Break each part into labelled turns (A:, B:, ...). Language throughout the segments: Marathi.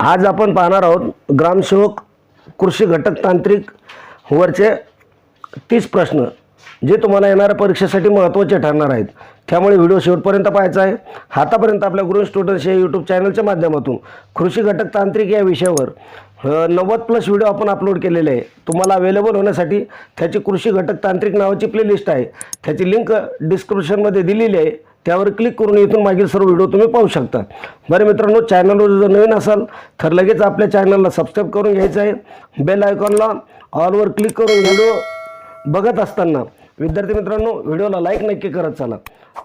A: आज आपण पाहणार आहोत ग्रामसेवक कृषी घटक तांत्रिक वरचे तीस प्रश्न जे तुम्हाला येणाऱ्या परीक्षेसाठी महत्त्वाचे ठरणार आहेत. त्यामुळे व्हिडिओ शेवटपर्यंत पाहायचा आहे. आतापर्यंत आपल्या गृह स्टुडंट्स या यूट्यूब चॅनलच्या माध्यमातून कृषी घटक तांत्रिक या विषयावर नव्वद प्लस व्हिडिओ आपण अपलोड केलेले आहे. तुम्हाला अवेलेबल होण्यासाठी त्याची कृषी घटक तांत्रिक नावाची प्लेलिस्ट आहे. त्याची लिंक डिस्क्रिप्शनमध्ये दिलेली आहे. त्यावर क्लिक करून इथून मागील सर्व व्हिडिओ तुम्ही पाहू शकता. बरं मित्रांनो चॅनलवर जर नवीन असाल तर लगेच आपल्या चॅनलला सबस्क्राईब करून घ्यायचं आहे. बेल आयकॉनला ऑलवर क्लिक करून व्हिडिओ बघत असताना विद्यार्थी मित्रांनो व्हिडिओला लाईक नक्की करत चला.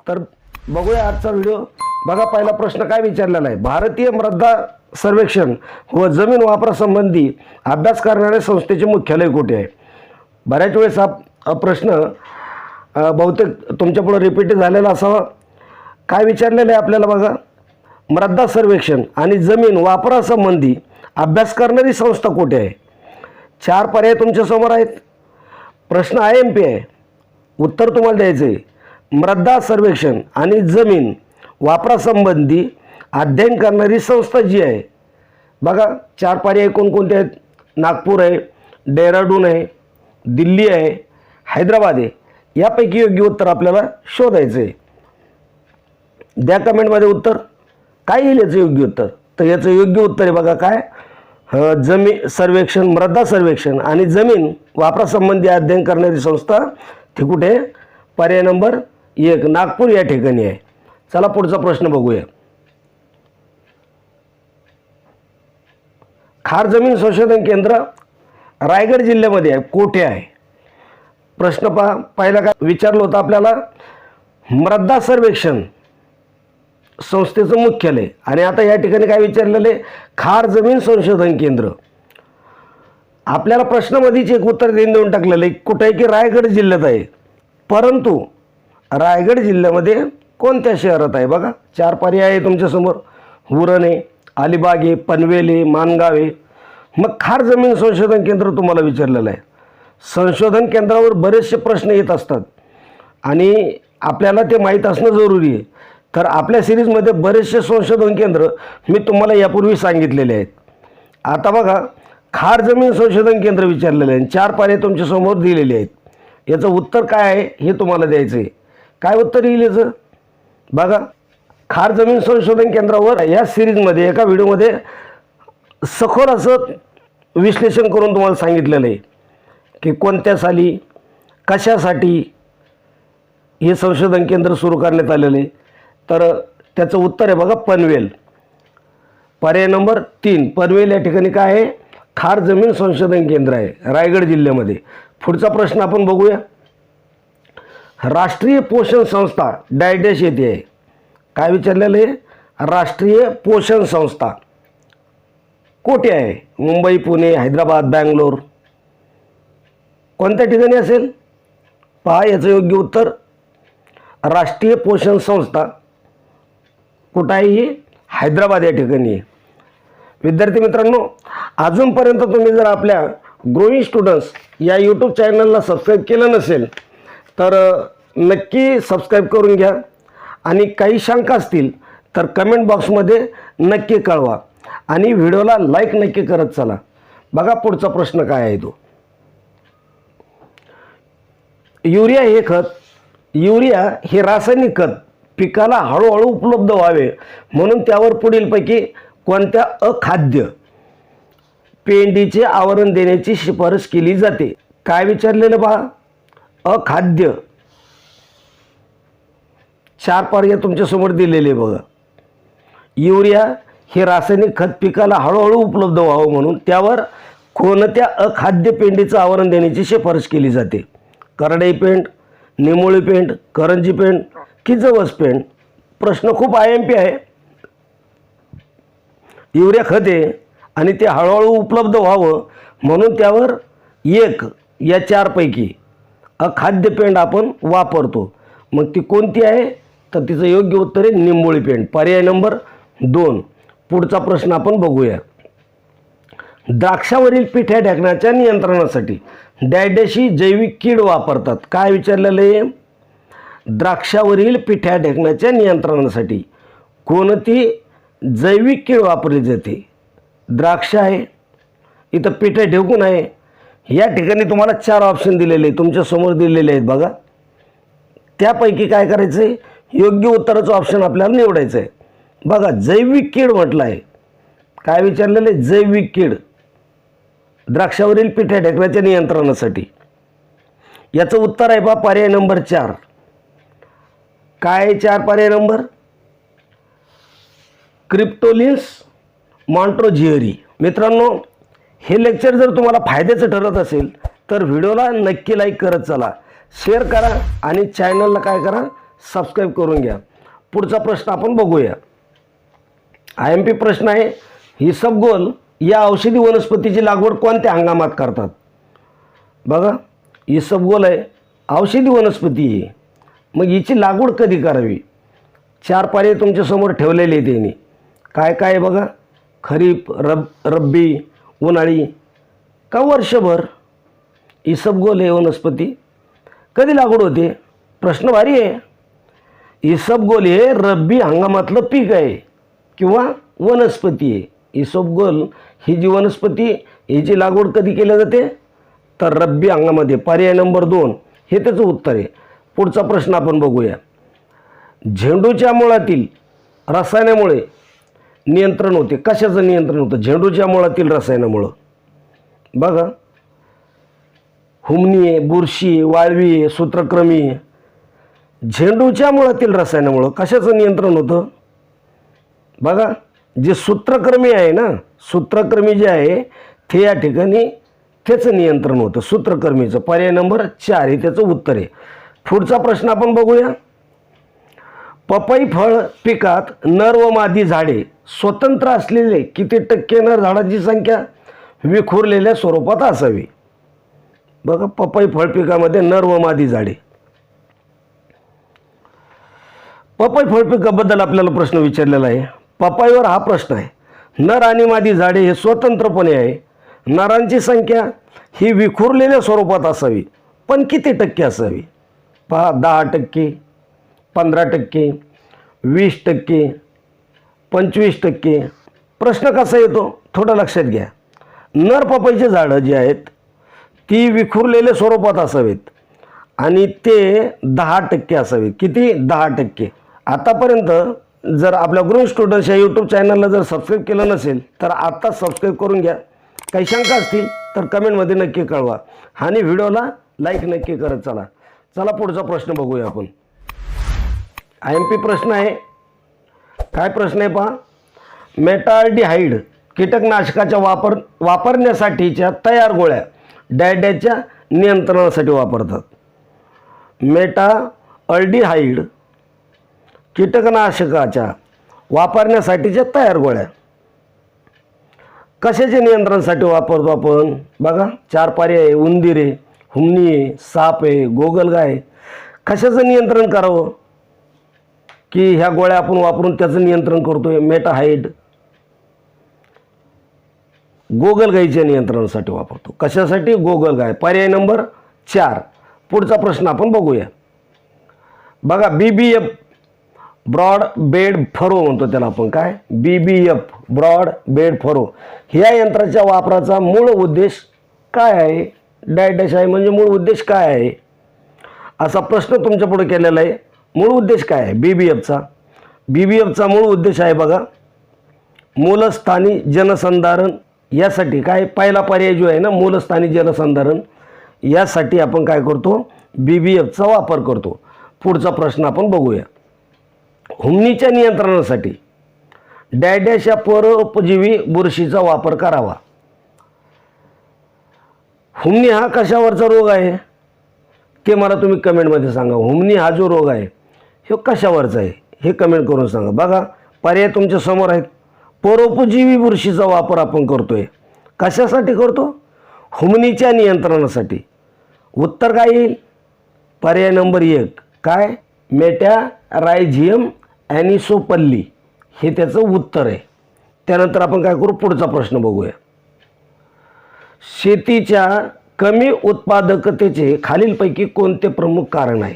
A: तर बघूया आजचा व्हिडिओ बघा पहिला प्रश्न काय विचारलेला आहे? भारतीय मृदा सर्वेक्षण व जमीन वापरासंबंधी अभ्यास करणाऱ्या संस्थेचे मुख्यालय कुठे आहे? बऱ्याच वेळेस हा हा प्रश्न बहुतेक तुमच्यापुढं रिपीट झालेला असावा. काय विचारलेलं आहे आपल्याला बघा? मृदा सर्वेक्षण आणि जमीन वापरासंबंधी अभ्यास करणारी संस्था कुठे आहे? चार पर्याय तुमच्यासमोर आहेत. प्रश्न आय एम पी आहे. उत्तर तुम्हाला द्यायचं आहे. मृदा सर्वेक्षण आणि जमीन वापरासंबंधी अध्ययन करणारी संस्था जी आहे. बघा चार पर्याय कोणकोणते आहेत? नागपूर आहे डेहराडून आहे दिल्ली आहे हैदराबाद आहे. यापैकी योग्य उत्तर आपल्याला शोधायचं आहे. द्या कमेंटमध्ये उत्तर. काय येईल याचं योग्य उत्तर? तर याचं योग्य उत्तर आहे बघा काय? जमीन सर्वेक्षण मृदा सर्वेक्षण आणि जमीन वापरासंबंधी अध्ययन करणारी संस्था ती कुठे? आहे? पर्याय नंबर एक नागपूर या ठिकाणी आहे. चला पुढचा प्रश्न बघूया. खार जमीन संशोधन केंद्र रायगड जिल्ह्यामध्ये आहे कोठे आहे? प्रश्न पहा. पहिला काय विचारलं होतं आपल्याला? मृदा सर्वेक्षण. संस्थेचं मुख्यालय. आणि आता या ठिकाणी काय विचारलेलं आहे? खार जमीन संशोधन केंद्र. आपल्याला प्रश्नामध्येच एक उत्तर देऊन देऊन टाकलेलं आहे कुठं आहे की रायगड जिल्ह्यात आहे. परंतु रायगड जिल्ह्यामध्ये कोणत्या शहरात आहे बघा? चार पर्याय आहे तुमच्यासमोर उरण आहे अलिबाग आहे पनवेल आहे मानगाव आहे. मग खार जमीन संशोधन केंद्र तुम्हाला विचारलेलं आहे. संशोधन केंद्रावर बरेचसे प्रश्न येत असतात. आणि आपल्याला ते माहीत असणं जरुरी आहे. तर आपल्या सिरीजमध्ये बरेचसे संशोधन केंद्र मी तुम्हाला यापूर्वी सांगितलेले आहेत. आता बघा खार जमीन संशोधन केंद्र विचारलेलं आहे चार पाने तुमच्यासमोर दिलेले आहेत. याचं उत्तर काय आहे हे तुम्हाला द्यायचं आहे. काय उत्तर येईल याचं? बघा खार जमीन संशोधन केंद्रावर या सिरीजमध्ये एका व्हिडिओमध्ये सखोल असं विश्लेषण करून तुम्हाला सांगितलेलं आहे की कोणत्या साली कशासाठी हे संशोधन केंद्र सुरू करण्यात आलेलं आहे. तर त्याचं उत्तर आहे बघा पनवेल. पर्याय नंबर तीन पनवेल या ठिकाणी काय आहे? खार जमीन संशोधन केंद्र आहे रायगड जिल्ह्यामध्ये. पुढचा प्रश्न आपण बघूया. राष्ट्रीय पोषण संस्था डायडॅश येथे आहे. काय विचारलेलं आहे? राष्ट्रीय पोषण संस्था. कोठे आहे? मुंबई पुणे हैदराबाद बँगलोर. कोणत्या ठिकाणी असेल? पहा याचं योग्य उत्तर. राष्ट्रीय पोषण संस्था कुठं आहे ही हैदराबाद या ठिकाणी. आहे विद्यार्थी मित्रांनो अजूनपर्यंत तुम्ही जर आपल्या ग्रोईंग स्टुडंट्स या यूट्यूब चॅनलला सबस्क्राईब केलं नसेल तर नक्की सबस्क्राईब करून घ्या. आणि काही शंका असतील तर कमेंट बॉक्समध्ये नक्की कळवा. आणि व्हिडिओला लाईक नक्की करत चला. बघा पुढचा प्रश्न काय आहे तो. युरिया हे खत युरिया हे रासायनिक खत पिकाला हळूहळू उपलब्ध व्हावे. म्हणून त्यावर पुढीलपैकी कोणत्या अखाद्य पेंडीचे आवरण देण्याची शिफारस केली जाते? काय विचारलेलं पहा अखाद्य. चार पर्याय तुमच्यासमोर दिलेले बघा. युरिया हे रासायनिक खत पिकाला हळूहळू उपलब्ध व्हावं म्हणून त्यावर कोणत्या अखाद्य पेंडीचं आवरण देण्याची शिफारस केली जाते? करडई पेंट निमोळी पेंट करंजी पेंट की जवस पेंट प्रश्न खूप आय एम पी आहे. युरिया खत आहे आणि ते हळूहळू उपलब्ध व्हावं म्हणून त्यावर एक या चारपैकी अखाद्य पेंट आपण वापरतो. मग ती कोणती आहे? तर तिचं योग्य उत्तर आहे निंबोळी पेंड. पर्याय नंबर दोन. पुढचा प्रश्न आपण बघूया. द्राक्षावरील पिठ्या ढकण्याच्या नियंत्रणासाठी डॅडेशी जैविक कीड वापरतात. काय विचारलेलं आहे? द्राक्षावरील पिठ्या ढेकण्याच्या नियंत्रणासाठी कोणती जैविक कीड वापरली जाते? द्राक्ष आहे इथं पिठ्या ढेकून आहे. या ठिकाणी तुम्हाला चार ऑप्शन दिलेले आहे तुमच्यासमोर दिलेले आहेत बघा. त्यापैकी काय करायचं आहे योग्य उत्तराचं ऑप्शन आपल्याला निवडायचं आहे बघा जैविक कीड म्हटलं आहे काय विचारलेलं आहे? जैविक कीड. द्राक्षावरील पिठ्या ढेकण्याच्या नियंत्रणासाठी. याचं उत्तर आहे बा पर्याय नंबर चार. काय आहे चार पर्याय नंबर? क्रिप्टोलिन्स मॉन्ट्रोझिअरी. मित्रांनो हे लेक्चर जर तुम्हाला फायद्याचं ठरत असेल तर व्हिडिओला नक्की लाईक करत चला. शेअर करा आणि चॅनलला काय करा सबस्क्राईब करून घ्या. पुढचा प्रश्न आपण बघूया. आय एम पी प्रश्न आहे ही सबगोल या औषधी वनस्पतीची लागवड कोणत्या हंगामात करतात? बघा ही सबगोल आहे औषधी वनस्पती आहे मग हिची लागवड कधी करावी? चार पर्याय तुमच्यासमोर ठेवलेले आहेत त्यांनी काय काय आहे बघा? खरीप रब रब्बी उन्हाळी. का वर्षभर? इसबगोल आहे वनस्पती. कधी लागवड होते? प्रश्न भारी आहे. इसबगोल हे रब्बी हंगामातलं पीक आहे किंवा वनस्पती आहे. इसबगोल ही जी वनस्पती हिची लागवड कधी केली जाते? तर रब्बी हंगामामध्ये. पर्याय नंबर दोन. हे त्याचं उत्तर आहे. पुढचा प्रश्न आपण बघूया. झेंडूच्या मुळातील रसायनामुळे नियंत्रण होते. कशाचं नियंत्रण होतं? झेंडूच्या मुळातील रसायनामुळं. बघा. हुमणी आहे बुरशी आहे वाळवी आहे सूत्रक्रमी आहे. झेंडूच्या मुळातील रसायनामुळं कशाचं नियंत्रण होतं? बघा. जे सूत्रक्रमी आहे ना सूत्रक्रमी जे आहे ते या ठिकाणी त्याचं नियंत्रण होतं. सूत्रकर्मीचं. पर्याय नंबर चार हे त्याचं उत्तर आहे. पुढचा प्रश्न आपण बघूया. पपई फळ पिकात नर व मादी झाडे स्वतंत्र असलेले किती टक्के नर झाडांची संख्या? विखुरलेल्या स्वरूपात असावी. बघा पपई फळ पिकामध्ये नर व मादी झाडे. पपई फळ पिकाबद्दल आपल्याला प्रश्न विचारलेला आहे. पपईवर हा प्रश्न आहे. नर आणि मादी झाडे हे स्वतंत्रपणे आहे. नरांची संख्या ही विखुरलेल्या स्वरूपात असावी. पण किती टक्के असावी? पहा दहा टक्के पंधरा टक्के वीस टक्के पंचवीस टक्के. प्रश्न कसा येतो? थोडं लक्षात घ्या. नर पपईचे झाडं जी आहेत ती विखुरलेल्या स्वरूपात असावीत. आणि ते दहा टक्के असावीत. किती? दहा टक्के. आतापर्यंत जर आपल्या ग्रुप स्टुडंट्स या यूट्यूब चॅनलला जर सबस्क्राईब केलं नसेल तर आत्ताच सबस्क्राईब करून घ्या. काही शंका असतील तर कमेंटमध्ये नक्की कळवा. आणि व्हिडिओला लाईक नक्की करत चला. चला पुढचा प्रश्न बघूया आपण. आय एम पी प्रश्न आहे. काय प्रश्न आहे पहा? मेटाल्डिहाईड कीटकनाशकाच्या वापर वापरण्यासाठीच्या तयार गोळ्या डॅडॅच्या नियंत्रणासाठी वापरतात. मेटा अल्डिहाईड कीटकनाशकाच्या वापरण्यासाठीच्या तयार गोळ्या. कशाच्या नियंत्रणासाठी वापरतो आपण? बघा चार पर्याय आहे उंदीर आहे हुमणी आहे साप आहे गोगलगाय आहे. कशाचं नियंत्रण करावं? की ह्या गोळ्या आपण वापरून त्याचं नियंत्रण करतोय मेटाहाईड गोगलगाईच्या नियंत्रणासाठी वापरतो. कशासाठी? गोगलगाय पर्याय नंबर चार. पुढचा प्रश्न आपण बघूया. बघा B B F broad bed furrow म्हणतो त्याला आपण काय? B B F broad bed furrow ह्या यंत्राच्या वापराचा मूळ उद्देश काय आहे? डायडॅश आहे म्हणजे मूळ उद्देश काय आहे? असा प्रश्न तुमच्यापुढे केलेला आहे. मूळ उद्देश काय आहे? बी बी एफचा बी बी एफचा मूळ उद्देश आहे बघा. मूलस्थानी जनसंधारण यासाठी काय? पहिला पर्याय जो आहे ना मूलस्थानी जलसंधारण यासाठी आपण काय करतो? बी बी एफचा वापर करतो. पुढचा प्रश्न आपण बघूया. हुमणीच्या नियंत्रणासाठी डॅडॅश या परोपजीवी बुरशीचा वापर करावा. हुमणी हा कशावरचा रोग आहे? ते मला तुम्ही कमेंटमध्ये सांगा. हुमणी हा जो रोग आहे हे कशावरचा आहे? हे कमेंट करून सांगा. बघा पर्याय तुमच्यासमोर आहेत. परोपजीवी बुरशीचा वापर आपण करतो आहे कशासाठी करतो? हुमणीच्या नियंत्रणासाठी. उत्तर काय येईल? पर्याय नंबर एक. काय? मेट्या रायझियम ॲनिसोपल्ली. हे त्याचं उत्तर आहे. त्यानंतर आपण काय करू? पुढचा प्रश्न बघूया. शेतीच्या कमी उत्पादकतेचे खालीलपैकी कोणते प्रमुख कारण आहे?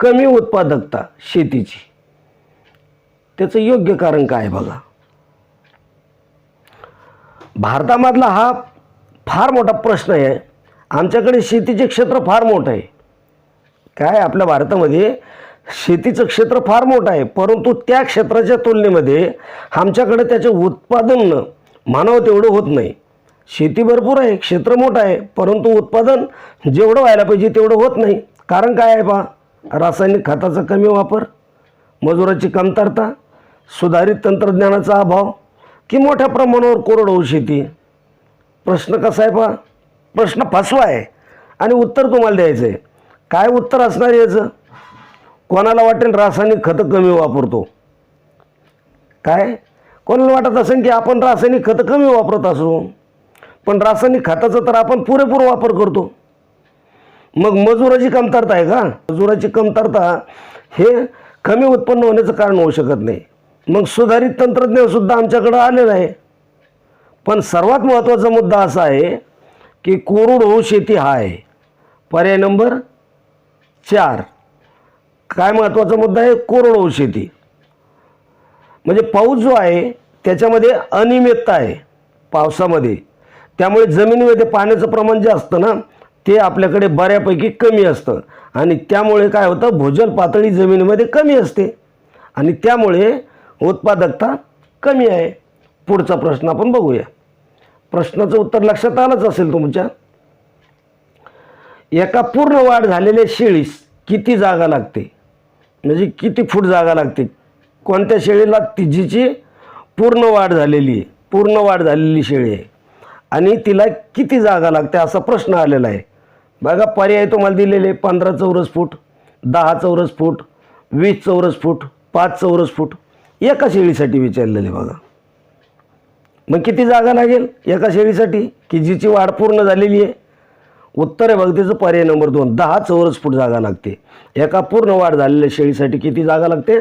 A: कमी उत्पादकता शेतीची. त्याचं योग्य कारण काय आहे बघा? भारतामधला हा फार मोठा प्रश्न आहे. आमच्याकडे शेतीचे क्षेत्र फार मोठं आहे. काय? आपल्या भारतामध्ये शेतीचं क्षेत्र फार मोठं आहे. परंतु त्या क्षेत्राच्या तुलनेमध्ये आमच्याकडे त्याचे उत्पादन मानव तेवढं होत नाही. शेती भरपूर आहे क्षेत्र मोठं आहे परंतु उत्पादन जेवढं व्हायला पाहिजे तेवढं होत नाही. कारण काय आहे पहा रासायनिक खताचा कमी वापर मजुराची कमतरता सुधारित तंत्रज्ञानाचा अभाव की मोठ्या प्रमाणावर कोरडवाहू शेती. प्रश्न कसा आहे पहा प्रश्न फसवा आहे आणि उत्तर तुम्हाला द्यायचं आहे काय उत्तर असणार याचं? कोणाला वाटेल रासायनिक खतं कमी वापरतो? काय? कोणाला वाटत असेल की आपण रासायनिक खतं कमी वापरत असू? पण रासायनिक खताचा तर आपण पुरेपूर वापर करतो. मग मजुराची कमतरता आहे का? मजुराची कमतरता हे कमी उत्पन्न होण्याचं कारण होऊ शकत नाही. मग सुधारित तंत्रज्ञानसुद्धा आमच्याकडं आलेलं आहे. पण सर्वात महत्त्वाचा मुद्दा असा आहे की कोरडवाहू शेती हा आहे. पर्याय नंबर चार. काय महत्त्वाचा मुद्दा आहे? कोरडवाहू शेती. म्हणजे पाऊस जो आहे त्याच्यामध्ये अनियमितता आहे पावसामध्ये. त्यामुळे जमिनीमध्ये पाण्याचं प्रमाण जे असतं ना ते आपल्याकडे बऱ्यापैकी कमी असतं. आणि त्यामुळे काय होतं भूजल पातळी जमिनीमध्ये कमी असते. आणि त्यामुळे उत्पादकता कमी आहे. पुढचा प्रश्न आपण बघूया. प्रश्नाचं उत्तर लक्षात आलंच असेल तुमच्या. एका पूर्ण वाढ झालेल्या शेळीस किती जागा लागते? म्हणजे किती फूट जागा लागते? कोणत्या शेळीला तिजीची पूर्ण वाढ झालेली आहे. पूर्ण वाढ झालेली शेळी आहे. आणि तिला किती जागा लागते असा प्रश्न आलेला आहे. बघा पर्याय तुम्हाला दिलेले पंधरा चौरस फूट दहा चौरस फूट वीस चौरस फूट पाच चौरस फूट एका शेळीसाठी विचारलेले बघा. मग किती जागा लागेल एका शेळीसाठी? की जिची वाढ पूर्ण झालेली आहे? उत्तर आहे बघ त्याचं पर्याय नंबर दोन दहा चौरस फूट जागा लागते. एका पूर्ण वाढ झालेल्या शेळीसाठी किती जागा लागते?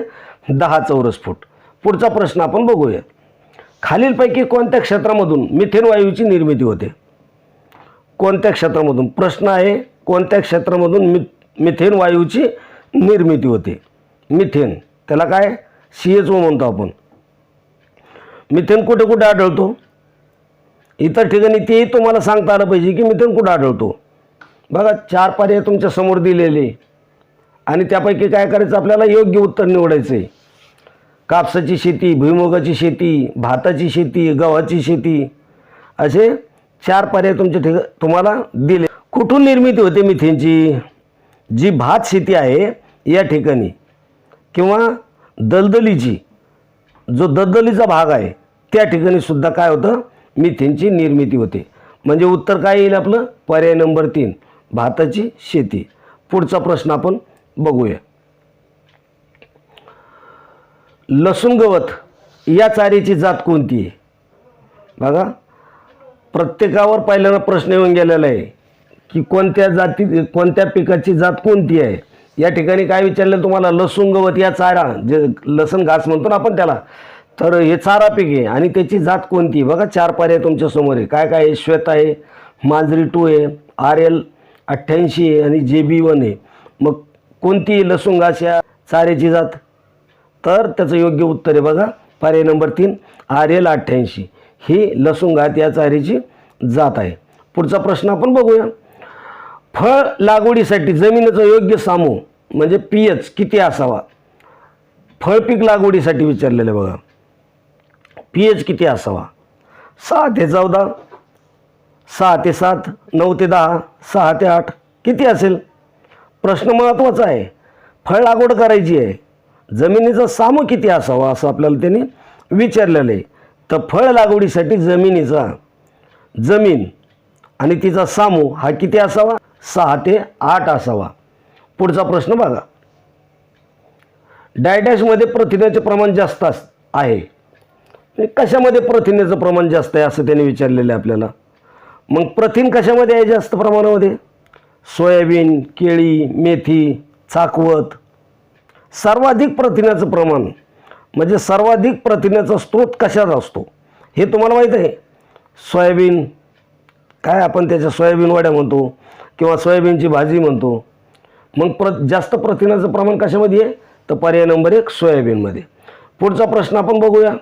A: दहा चौरस फूट. पुढचा प्रश्न आपण बघूया. खालीलपैकी कोणत्या क्षेत्रामधून मिथेन वायूची निर्मिती होते? कोणत्या क्षेत्रामधून? प्रश्न आहे कोणत्या क्षेत्रामधून मि मिथेन वायूची निर्मिती होते? मिथेन त्याला काय? सी एच ओ म्हणतो आपण. मिथेन कुठे कुठे आढळतो? इतर ठिकाणी तेही तुम्हाला सांगता आलं पाहिजे की मिथेन कुठं आढळतो. बघा चार पर्याय तुमच्यासमोर दिलेले. आणि त्यापैकी काय करायचं? आपल्याला योग्य उत्तर निवडायचं आहे कापसाची शेती भुईमुगाची शेती भाताची शेती गव्हाची शेती असे चार पर्याय तुमच्या ठिका तुम्हाला दिले. कुठून निर्मिती होते मिथेनची? जी भात शेती आहे या ठिकाणी. किंवा दलदलीची जो दलदलीचा भाग आहे त्या ठिकाणी सुद्धा काय होतं? मिथेनची निर्मिती होते. म्हणजे उत्तर काय येईल आपलं? पर्याय नंबर तीन भाताची शेती. पुढचा प्रश्न आपण बघूया. लसूण गवत या चारीची जात कोणती आहे? बघा. प्रत्येकावर पहिल्यांदा प्रश्न येऊन गेलेला आहे की कोणत्या जाती कोणत्या पिकाची जात कोणती आहे? या ठिकाणी काय विचारलं तुम्हाला? लसूण गवत या चारा जे लसूण घास म्हणतो ना आपण त्याला तर हे चारा पीक आहे आणि त्याची जात कोणती आहे? बघा चार पर्याय तुमच्यासमोर आहे. काय काय आहे? श्वेत आहे मांजरी टू आहे आर एल अठ्ठ्याऐंशी आहे आणि जे बी वन आहे. मग कोणती आहे लसूण घास या चाऱ्याची जात? तर त्याचं योग्य उत्तर आहे बघा. पर्याय नंबर तीन आर एल अठ्ठ्याऐंशी. ही लसूणघात या चारीची जात आहे. पुढचा प्रश्न आपण बघूया. फळ लागवडीसाठी जमिनीचं योग्य सामू म्हणजे पी एच किती असावा? फळपीक लागवडीसाठी विचारलेलं आहे बघा. पी एच किती असावा? सहा ते चौदा सहा ते सात नऊ ते दहा सहा ते आठ किती असेल? प्रश्न महत्त्वाचा आहे. फळ लागवड करायची आहे. जमिनीचा सामू किती असावा असं आपल्याला त्यांनी विचारलेलं आहे. तर फळ लागवडीसाठी जमिनीचा जमीन आणि तिचा सामू हा किती असावा? सहा ते आठ असावा. पुढचा प्रश्न बघा. डायडॅशमध्ये प्रथिन्याचे प्रमाण जास्त अस आहे. म्हणजे कशामध्ये प्रथिन्याचं प्रमाण जास्त आहे असं त्यांनी विचारलेलं आहे आपल्याला? मग प्रथिन कशामध्ये आहे जास्त प्रमाणामध्ये? सोयाबीन केळी मेथी चाकवत सर्वाधिक प्रथिन्याचं प्रमाण म्हणजे सर्वाधिक प्रथिन्याचा स्रोत कशात असतो? हे तुम्हाला माहीत आहे. सोयाबीन काय आपण त्याच्या सोयाबीन वड्या म्हणतो किंवा सोयाबीनची भाजी म्हणतो. मग प्र जास्त प्रथिनाचं प्रमाण कशामध्ये आहे? तर पर्याय नंबर एक सोयाबीनमध्ये. पुढचा प्रश्न आपण बघूया.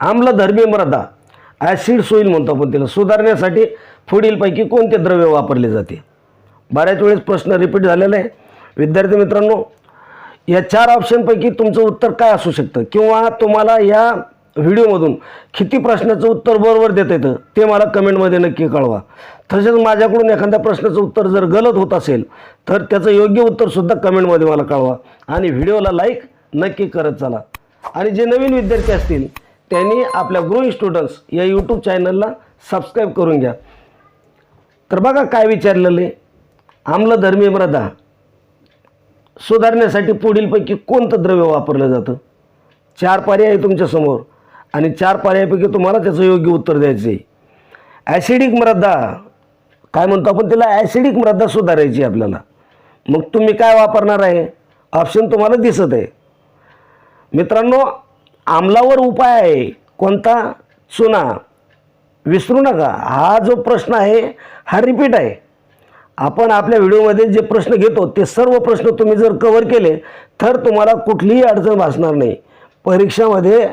A: आम्लधर्मी मृदा ॲसिड सोईल म्हणतो आपण तिला सुधारण्यासाठी पुढीलपैकी कोणते द्रव्य वापरले जाते? बऱ्याच वेळेस प्रश्न रिपीट झालेला आहे. विद्यार्थी मित्रांनो या चार ऑप्शनपैकी तुमचं उत्तर काय असू शकतं? किंवा तुम्हाला या व्हिडिओमधून किती प्रश्नाचं उत्तर बरोबर देता येतं ते मला कमेंटमध्ये नक्की कळवा. तसेच माझ्याकडून एखाद्या प्रश्नाचं उत्तर जर गलत होत असेल तर त्याचं योग्य उत्तरसुद्धा कमेंटमध्ये मला कळवा. आणि व्हिडिओला लाईक नक्की करत चला. आणि जे नवीन विद्यार्थी असतील त्यांनी आपल्या ग्रोईंग स्टुडंट्स या यूट्यूब चॅनलला सबस्क्राईब करून घ्या. तर बघा काय विचारलेले. आहे आम्लधर्मी मृदा. सुधारण्यासाठी पुढीलपैकी कोणतं द्रव्य वापरलं जातं? चार पर्याय आहे तुमच्यासमोर आणि चार पर्यायापैकी तुम्हाला त्याचं योग्य उत्तर द्यायचं आहे ॲसिडिक मृदा काय म्हणतो आपण त्याला? ॲसिडिक मृदा सुधारायची आहे आपल्याला. मग तुम्ही काय वापरणार आहे? ऑप्शन तुम्हाला दिसत आहे. मित्रांनो आमलावर उपाय आहे. कोणता? चुना. विसरू नका. हा जो प्रश्न आहे हा रिपीट आहे. आपण आपल्या व्हिडिओमध्ये जे प्रश्न घेतो ते सर्व प्रश्न तुम्ही जर कवर केले तर तुम्हाला कुठलीही अडचण भासणार नाही. परीक्षामध्ये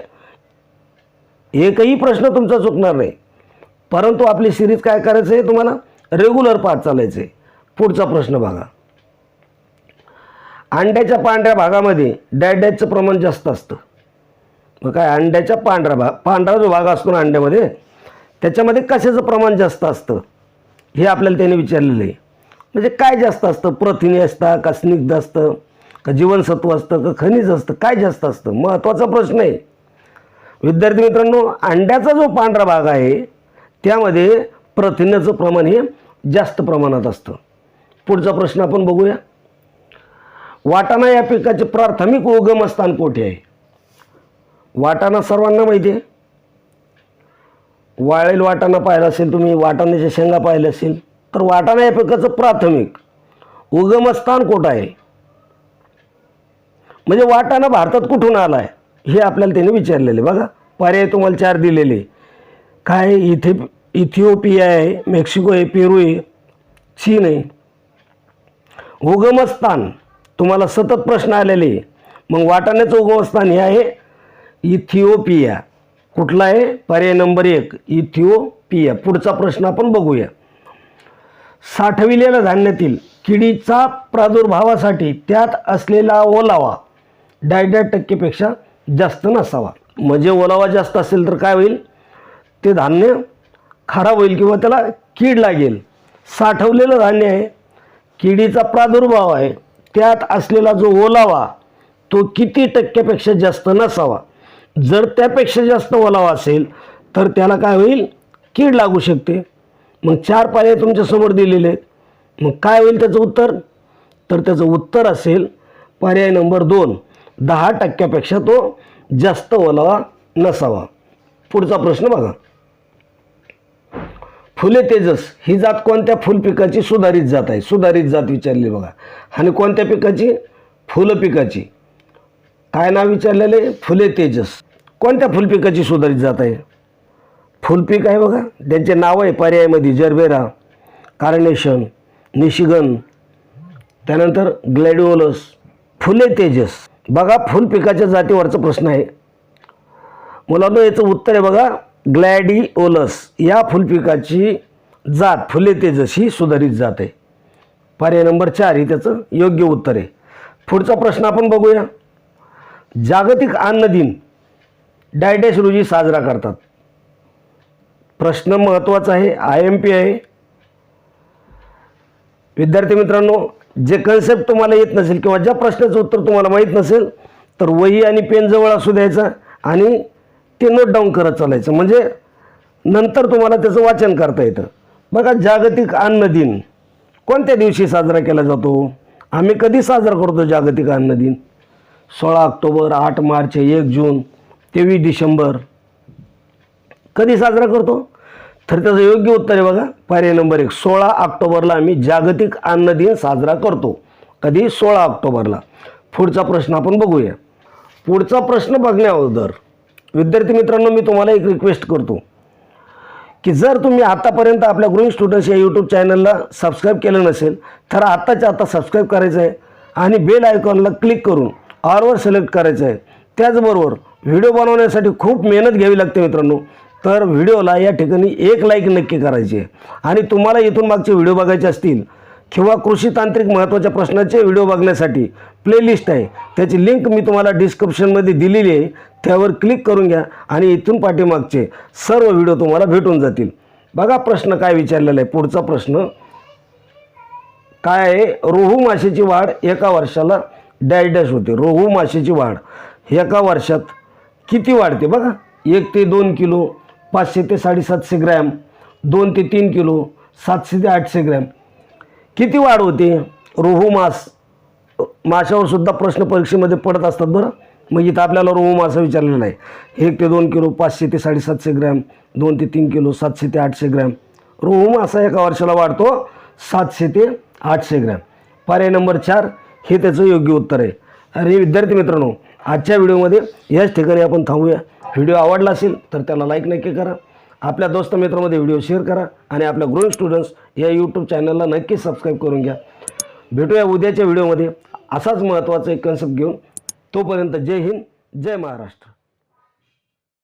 A: एकही प्रश्न तुमचा चुकणार नाही. परंतु आपली सिरीज काय करायचं आहे तुम्हाला? रेग्युलर पाठ चालायचं आहे. पुढचा प्रश्न बघा. अंड्याच्या पांढऱ्या भागामध्ये डॅडॅचं प्रमाण जास्त असतं. मग काय अंड्याच्या पांढऱ्या भाग पांढरा जो भाग असतो ना अंड्यामध्ये त्याच्यामध्ये कशाचं प्रमाण जास्त असतं? हे आपल्याला त्याने विचारलेलं आहे. म्हणजे काय जास्त असतं? प्रथिने असतं का स्निग्ध असतं? का जीवनसत्व असतं? का खनिज असतं? काय जास्त असतं? महत्त्वाचा प्रश्न आहे. विद्यार्थी मित्रांनो अंड्याचा जो पांढरा भाग आहे त्यामध्ये प्रथिन्याचं प्रमाण हे जास्त प्रमाणात असतं. पुढचा प्रश्न आपण बघूया. वाटाणा या पिकाचे प्राथमिक उगमस्थान कोठे आहे? वाटाणा सर्वांना माहिती आहे. वाळेल वाटाणा पाहिला असेल तुम्ही वाटाण्याच्या शेंगा पाहिल्या असेल. तर वाटाणा या पिकाचं प्राथमिक. उगमस्थान कुठं आहे? म्हणजे वाटाणा भारतात कुठून आला आहे हे आपल्याला त्याने विचारलेले बघा पर्याय तुम्हाला चार दिलेले काय इथे इथिओपिया आहे मेक्सिको आहे पेरू आहे चीन आहे. उगमस्थान तुम्हाला सतत प्रश्न आलेले मग वाटाण्याचं उगमस्थान हे आहे इथिओपिया. कुठला आहे? पर्याय नंबर एक इथिओपिया. पुढचा प्रश्न आपण बघूया. साठविलेल्या धान्यातील किडीचा प्रादुर्भावासाठी त्यात असलेला ओलावा डायड्या टक्केपेक्षा जास्त नसावा. म्हणजे ओलावा जास्त असेल तर काय होईल? ते धान्य खराब होईल किंवा त्याला कीड लागेल. साठवलेलं धान्य आहे किडीचा प्रादुर्भाव आहे त्यात असलेला जो ओलावा तो किती टक्क्यापेक्षा जास्त नसावा? जर त्यापेक्षा जास्त ओलावा असेल तर त्याला काय होईल? कीड लागू शकते. मग चार पर्याय तुमच्यासमोर दिलेले आहेत. मग काय होईल त्याचं उत्तर? तर त्याचं उत्तर असेल पर्याय नंबर दोन दहा टक्क्यापेक्षा तो जास्त ओलावा नसावा. पुढचा प्रश्न बघा. फुले तेजस ही जात कोणत्या फुल पिकाची सुधारित जात आहे? सुधारित जात विचारली बघा. आणि कोणत्या पिकाची? फुलं पिकाची. काय नाव विचारलेलं आहे? फुले तेजस. कोणत्या फुलपिकाची सुधारित जात आहे? फुलपीक आहे बघा. त्यांचे नावं आहे पर्यायमध्ये जरबेरा कार्नेशन निशिगन त्यानंतर ग्लॅडिओलस फुले तेजस. बघा फुलपिकाच्या जातीवरचा प्रश्न आहे. मुलांना याचं उत्तर आहे बघा ग्लॅडिओलस. या फुलपिकाची जात फुले तेजस ही सुधारित जात आहे. पर्याय नंबर चार ही त्याचं योग्य उत्तर आहे. पुढचा प्रश्न आपण बघूया. जागतिक अन्न दिन. डायडॅश रोजी साजरा करतात. प्रश्न महत्त्वाचा आहे आय एम पी आहे. विद्यार्थी मित्रांनो जे कन्सेप्ट तुम्हाला येत नसेल किंवा ज्या प्रश्नाचं उत्तर तुम्हाला माहीत नसेल तर वही आणि पेन जवळ असू द्यायचं आणि ते नोट डाऊन करत चालायचं. म्हणजे नंतर तुम्हाला त्याचं वाचन करता येतं. बघा जागतिक अन्न दिन. कोणत्या दिवशी साजरा केला जातो? आम्ही कधी साजरा करतो जागतिक अन्न दिन? सोळा ऑक्टोबर आठ मार्च एक जून तेवीस डिसेंबर. कधी साजरा करतो? तर त्याचं योग्य उत्तर आहे बघा. पर्याय नंबर एक सोळा ऑक्टोबरला आम्ही जागतिक अन्न दिन साजरा करतो. कधी? सोळा ऑक्टोबरला. पुढचा प्रश्न आपण बघूया. पुढचा प्रश्न बघण्याअगोदर विद्यार्थी मित्रांनो मी तुम्हाला एक रिक्वेस्ट करतो. की जर तुम्ही आतापर्यंत आपल्या ग्रोईंग स्टुडंट्स या यूट्यूब चॅनलला सबस्क्राईब केलं नसेल तर आत्ताच्या आता सबस्क्राईब करायचं आहे आणि बेल आयकॉनला क्लिक करून ऑलवर सिलेक्ट करायचं आहे. त्याचबरोबर व्हिडिओ बनवण्यासाठी खूप मेहनत घ्यावी लागते मित्रांनो. तर व्हिडिओला या ठिकाणी एक लाईक नक्की करायची. आहे आणि तुम्हाला इथून मागचे व्हिडिओ बघायचे असतील किंवा कृषी तांत्रिक महत्त्वाच्या प्रश्नाचे व्हिडिओ बघण्यासाठी प्लेलिस्ट आहे. त्याची लिंक मी तुम्हाला डिस्क्रिप्शनमध्ये दिलेली आहे. त्यावर क्लिक करून घ्या आणि इथून पाठीमागचे सर्व व्हिडिओ तुम्हाला भेटून जातील. बघा प्रश्न काय विचारलेला आहे. पुढचा प्रश्न काय आहे? रोहू माशेची वाढ एका वर्षाला डॅश डॅश होते. रोहू माशेची वाढ एका वर्षात किती वाढते? बघा एक ते दोन किलो पाचशे ते साडेसातशे ग्रॅम दोन ते तीन किलो सातशे ते आठशे ग्रॅम. किती वाढ होते? रोहू मास माशावर सुद्धा प्रश्न परीक्षेमध्ये पडत असतात बरं. मग इथं आपल्याला रोहू मासा विचारलेला आहे. एक ते दोन किलो पाचशे ते साडेसातशे ग्रॅम दोन ते तीन किलो सातशे ते आठशे ग्रॅम. रोहू मासा एका वर्षाला वाढतो सातशे ते आठशे ग्रॅम. पर्याय नंबर चार हे त्याचं योग्य उत्तर आहे. अरे विद्यार्थी मित्रांनो आजच्या व्हिडिओमध्ये याच ठिकाणी आपण थांबूया. व्हिडिओ आवडला असेल तर त्याला लाईक नक्की करा. आपल्या दोस्त मित्रामध्ये व्हिडिओ शेअर करा आणि आपल्या ग्रोईंग स्टुडंट्स या यूट्यूब चॅनलला नक्की सबस्क्राईब करून घ्या. भेटूया उद्याच्या व्हिडिओमध्ये असाच महत्त्वाचा एक कन्सेप्ट घेऊन. तोपर्यंत जय हिंद जय महाराष्ट्र.